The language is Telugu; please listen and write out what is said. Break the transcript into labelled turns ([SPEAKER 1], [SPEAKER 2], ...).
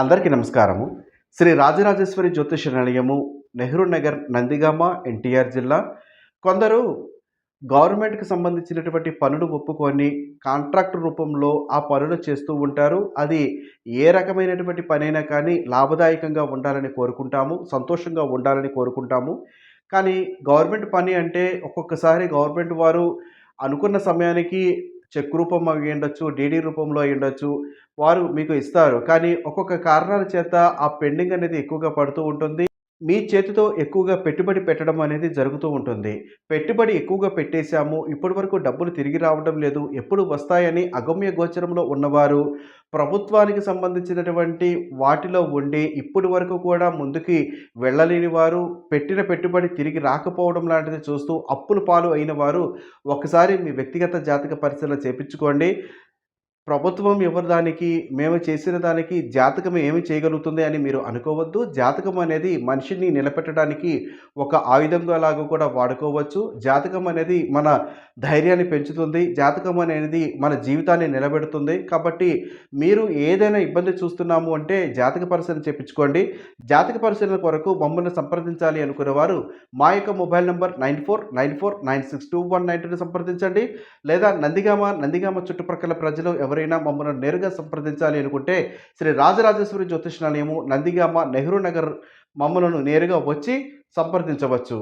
[SPEAKER 1] అందరికీ నమస్కారము. శ్రీ రాజరాజేశ్వరి జ్యోతిష నిలయము నెహ్రూ నగర్ నందిగామ ఎన్టీఆర్ జిల్లా. కొందరు గవర్నమెంట్కి సంబంధించినటువంటి పనులు ఒప్పుకొని కాంట్రాక్ట్ రూపంలో ఆ పనులు చేస్తూ ఉంటారు. అది ఏ రకమైనటువంటి పనైనా కానీ లాభదాయకంగా ఉండాలని కోరుకుంటాము సంతోషంగా ఉండాలని కోరుకుంటాము. కానీ గవర్నమెంట్ పని అంటే ఒక్కొక్కసారి గవర్నమెంట్ వారు అనుకున్న సమయానికి చెక్ రూపం అయి ఉండొచ్చు డీడీ రూపంలో అయి ఉండొచ్చు వారు మీకు ఇస్తారు. కానీ ఒక్కొక్క కారణాల చేత ఆ పెండింగ్ అనేది ఎక్కువగా పడుతూ ఉంటుంది. మీ చేతితో ఎక్కువగా పెట్టుబడి పెట్టడం అనేది జరుగుతూ ఉంటుంది. పెట్టుబడి ఎక్కువగా పెట్టేశాము ఇప్పటి వరకు డబ్బులు తిరిగి రావడం లేదు ఎప్పుడు వస్తాయని అగమ్య గోచరంలో ఉన్నవారు ప్రభుత్వానికి సంబంధించినటువంటి వాటిలో ఉండి ఇప్పటి వరకు కూడా ముందుకి వెళ్ళలేని వారు పెట్టిన పెట్టుబడి తిరిగి రాకపోవడం లాంటిది చూస్తూ అప్పుల పాలు అయిన వారు ఒకసారి మీ వ్యక్తిగత జాతక పరిశీలన చేపించుకోండి. ప్రభుత్వం ఎవరి దానికి మేము చేసిన దానికి జాతకం ఏమి చేయగలుగుతుంది అని మీరు అనుకోవద్దు. జాతకం అనేది మనిషిని నిలబెట్టడానికి ఒక ఆయుధంగా లాగా కూడా వాడుకోవచ్చు. జాతకం అనేది మన ధైర్యాన్ని పెంచుతుంది. జాతకం అనేది మన జీవితాన్ని నిలబెడుతుంది. కాబట్టి మీరు ఏదైనా ఇబ్బంది చూస్తున్నాము అంటే జాతక పరిశీలన చేయించుకోండి. జాతక పరిశీలన కొరకు మమ్మల్ని సంప్రదించాలి అనుకునే వారు మా యొక్క mobile number nine four nine four nine six two one nine టూని సంప్రదించండి. లేదా నందిగామ నందిగామ చుట్టుప్రక్కల ప్రజలు ఎవరైనా మమ్మల్ని నేరుగా సంప్రదించాలి అనుకుంటే శ్రీ రాజరాజేశ్వరి జ్యోతిష్నాలయము నందిగామ నెహ్రూ నగర్ మమ్మలను నేరుగా వచ్చి సంప్రదించవచ్చు.